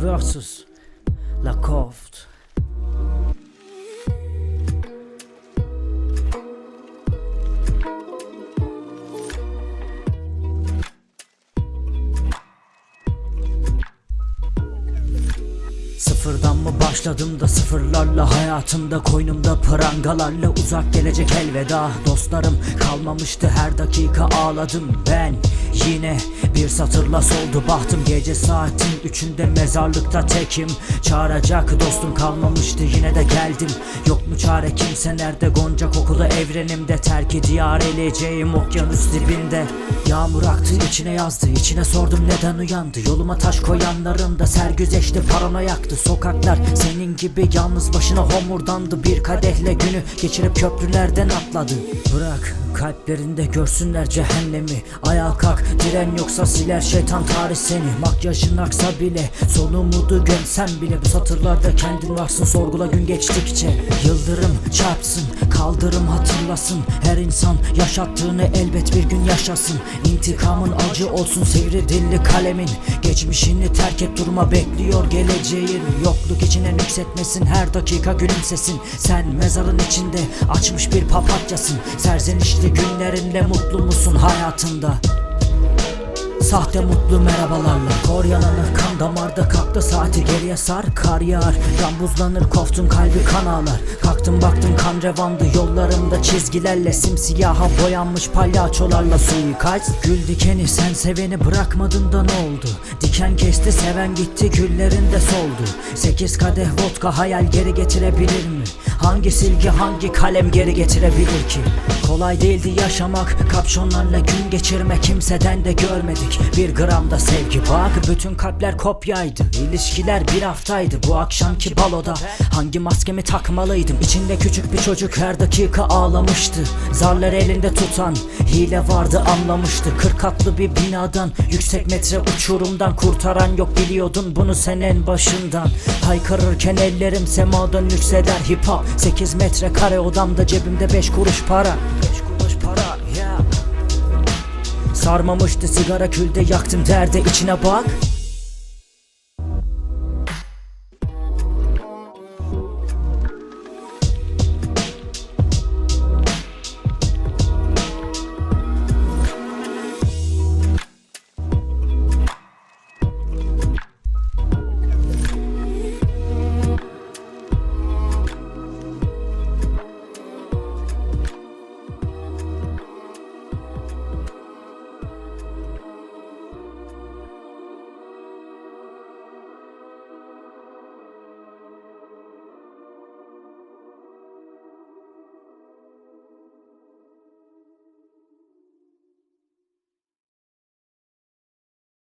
versus Lakoft. Mı başladım da sıfırlarla hayatımda koynumda prangalarla uzak gelecek elveda. Dostlarım kalmamıştı her dakika ağladım ben. Yine bir satırla soldu bahtım gece saatin üçünde mezarlıkta tekim. Çağıracak dostum kalmamıştı yine de geldim. Yok mu çare kimse nerede? Gonca kokulu evrenimde Terk diyar eleceğim okyanus dibinde. Yağmur aktı içine yazdı içine sordum neden uyandı? Yoluma taş koyanların da sergüzeşti paranoyaktı. Sokaklar senin gibi yalnız başına homurdandı. Bir kadehle günü geçirip köprülerden atladı. Bırak kalplerinde görsünler cehennemi. Ayağa kalk diren yoksa siler şeytan tarih seni. Makyajın aksa bile son umudu gömsen bile. Bu satırlarda kendin varsın sorgula gün geçtikçe. Yıldırım çarpsın kaldırım hatırlasın. Her insan yaşattığını elbet bir gün yaşasın. İntikamın acı olsun sivri dilli kalemin. Geçmişini terk et durma bekliyor geleceğin. Yokluk içine nüksetmesin her dakika gülümsesin. Sen mezarın içinde açmış bir papatyasın. Serzenişli günlerinde mutlu musun hayatında Sahte mutlu merhabalarla Kor yananı kan damarda kalktı saati geriye sar Kar yağar. Yan buzlanır koftun kalbi kan ağlar. Kalktım baktım kan revandı. Yollarımda çizgilerle Simsiyaha boyanmış palyaçolarla suikast Gül dikeni sen seveni bırakmadın da ne oldu? Diken kesti seven gitti güllerinde soldu. Sekiz kadeh vodka hayal geri getirebilir mi? Hangi silgi hangi kalem geri getirebilir ki? Kolay değildi yaşamak Kapşonlarla gün geçirme kimseden de görmedik Bir gram da sevgi bak bütün kalpler kopyaydı. İlişkiler bir haftaydı bu akşamki baloda. Hangi maskemi takmalıydım? İçinde küçük bir çocuk her dakika ağlamıştı. Zarları elinde tutan hile vardı anlamıştı. Kırk katlı bir binadan yüksek metre uçurumdan Kurtaran yok biliyordun bunu sen en başından. Haykırırken ellerim semadan yükseder hip hop. 8 metre kare odamda cebimde 5 kuruş para. 5 kuruş para yeah Sarmamıştı sigara külde yaktım derde. İçine bak